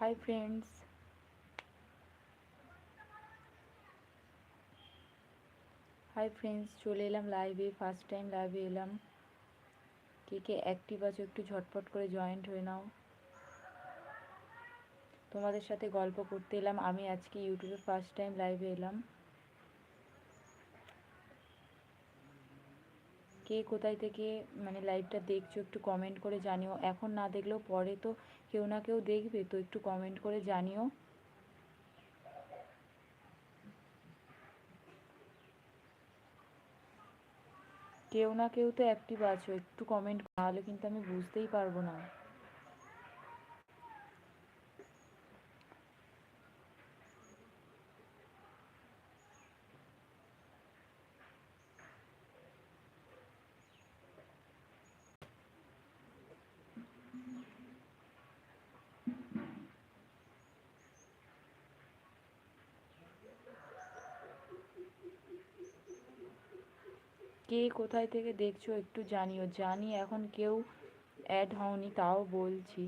Hi friends hi friends চলে এলাম লাইভে ফার্স্ট টাইম লাইভে এলাম। কে কে অ্যাক্টিভ আছো একটু ঝটপট করে জয়েন্ট হয়ে নাও। তোমাদের সাথে গল্প করতে এলাম। আমি আজকে ইউটিউবে ফার্স্ট টাইম লাইভে এলাম। কে কোথায় থেকে মানে লাইভটা দেখছ একটু কমেন্ট করে জানিও। এখন না দেখলেও পরে তো কেউ না কেউ দেখবে, তো একটু কমেন্ট করে জানিও। কেউ না কেউ তো অ্যাক্টিভ আছো, একটু কমেন্ট নাহলে কিন্তু আমি বুঝতেই পারব না। কে কোথায় থেকে দেখছ একটু জানিও। জানি এখন কেউ অ্যাড হওনি, তাও বলছি।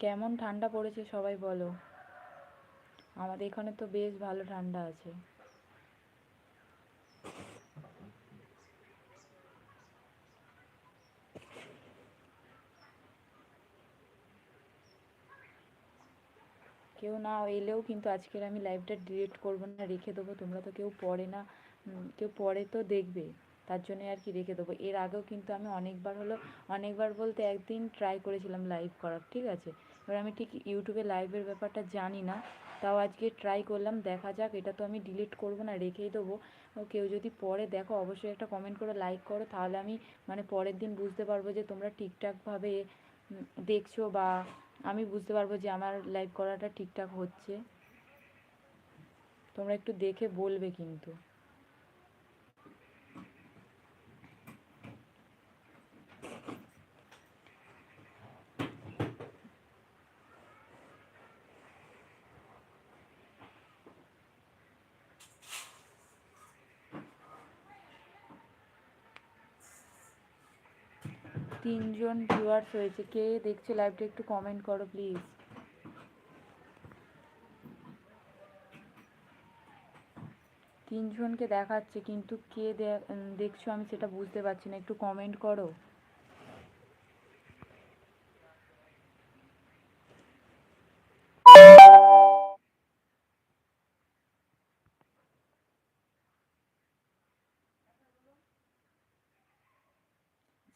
কেমন ঠান্ডা পড়েছে সবাই বলো। আমাদের এখানে তো বেশ ভালো ঠান্ডা আছে। কেউ না এলেও কিন্তু আজকের আমি লাইভটা ডিলিট করব না, রেখে দেবো। তোমরা তো কেউ পড়ে না কেউ পড়ে তো দেখবে। তার জন্য আর কি রেখে দেবো। এর আগেও কিন্তু আমি অনেকবার হলো, অনেকবার বলতে একদিন ট্রাই করেছিলাম লাইভ করার, ঠিক আছে? এবার আমি ঠিক ইউটিউবে লাইভের ব্যাপারটা জানি না। তাও আজকে ট্রাই করলাম, দেখা যাক, এটা তো আমি ডিলিট করব না, রেখেই দেবো। কেউ যদি পরে দেখো, অবশ্যই একটা কমেন্ট করে লাইক করো। তাহলে আমি মানে পরের দিন বুঝতে পারব যে তোমরা ঠিকঠাকভাবে দেখছ বা আমি বুঝতে পারব যে আমার লাইভ করাটা ঠিকঠাক হচ্ছে। তোমরা একটু দেখে বলবে কিন্তু। তিনজন ভিউয়ার্স হয়েছে কে দেখছে লাইভটা একটু কমেন্ট করো প্লিজ তিনজনকে দেখাচ্ছে, কিন্তু কে দেখছ আমি সেটা বুঝতে পারছি না। একটু কমেন্ট করো।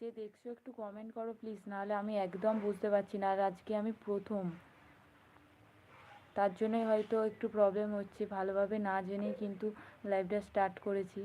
যে দেখছ, একটু কমেন্ট করো প্লিজ নাহলে আমি একদম বুঝতে পারছি না, আর আজকে আমি প্রথম। তার জন্যই হয়তো একটু প্রবলেম হচ্ছে, ভালোভাবে না জেনেই কিন্তু লাইভটা স্টার্ট করেছি।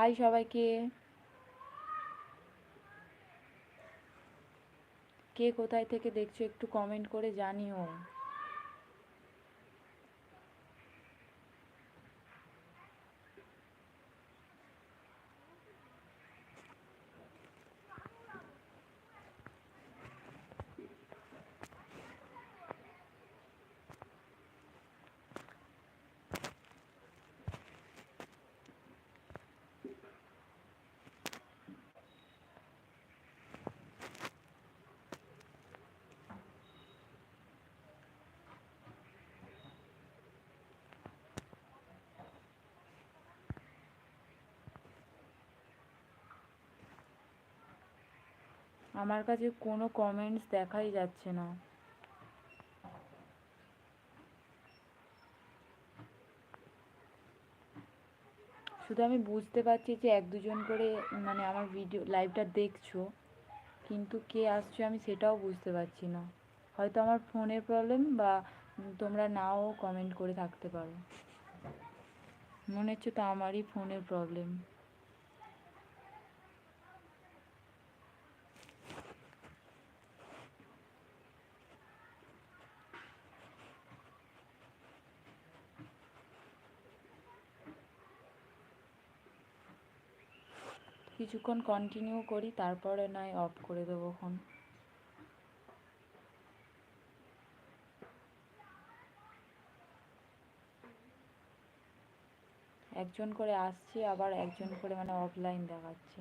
হাই সবাইকে। কে কোথায় থেকে দেখছ একটু কমেন্ট করে জানিও। আমার কাছে কোনো কমেন্টস দেখাই যাচ্ছে না। শুধু আমি বুঝতে পারছি যে এক দুজন করে মানে আমার ভিডিও লাইভটা দেখছ, কিন্তু কে আসছে আমি সেটাও বুঝতে পারছি না। হয়তো আমার ফোনের প্রবলেম বা তোমরা নাও কমেন্ট করে থাকতে পারো। মনে হচ্ছে তো আমারই ফোনের প্রবলেম কিছুক্ষণ কন্টিনিউ করি, তারপরে নয় অফ করে দেবো ফোন একজন করে আসছে, আবার একজন করে মানে অফলাইন দেখাচ্ছে।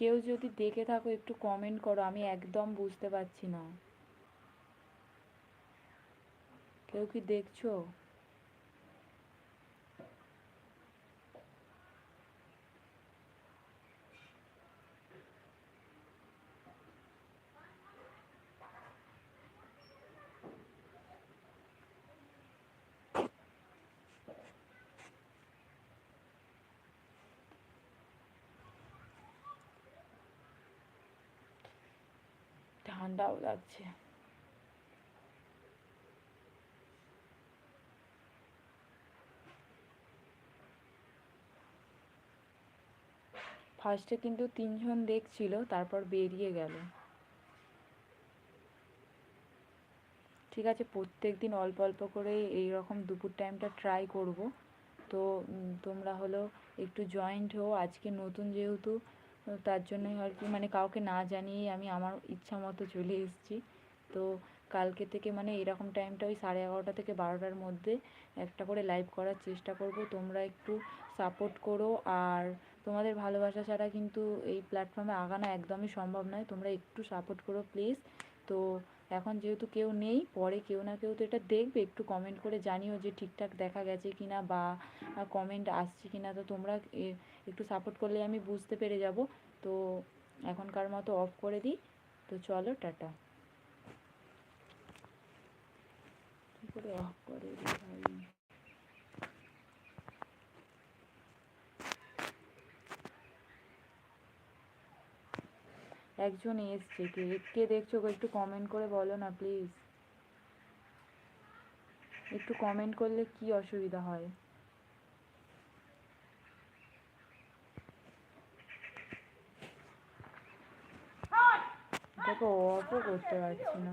কেউ যদি দেখে থাকো, একটু কমেন্ট করো, আমি একদম বুঝতে পারছি না। কেউ কি দেখছ? ঠান্ডাও লাগছে ফার্স্টে কিন্তু তিনজন দেখছিল, তারপর বেরিয়ে গেল। ঠিক আছে প্রত্যেক দিন অল্প অল্প করে এই রকম দুপুর টাইমটা ট্রাই করব। তো তোমরা হলো একটু জয়েন্ট হও। আজকে নতুন যেহেতু তার জন্যই আর কি মানে কাউকে না জানিয়েই আমি আমার ইচ্ছা মতো চলে এসেছি। তো কালকে থেকে মানে এরকম টাইমটা ওই সাড়ে এগারোটা থেকে বারোটার মধ্যে একটা করে লাইভ করার চেষ্টা করব। তোমরা একটু সাপোর্ট করো আর তোমাদের ভালোবাসা ছাড়া কিন্তু এই প্ল্যাটফর্মে আগানো একদমই সম্ভব নয়। তোমরা একটু সাপোর্ট করো প্লিজ তো এখন যেহেতু কেউ নেই, পরে কেউ না কেউ তো এটা দেখবে। একটু কমেন্ট করে জানিও যে ঠিকঠাক দেখা গেছে কি না বা কমেন্ট আসছে কি না তো তোমরা একটু সাপোর্ট করলে আমি বুঝতে পেরে যাব। তো এখনকার মতো অফ করে দিই। তো চলো, টাটা। কী করে অফ করে রে একজন এসছে। কে কে দেখছ গো? একটু কমেন্ট করে বলো না প্লিজ একটু কমেন্ট করলে কি অসুবিধা হয়? দেখো অফও করতে পারছি না।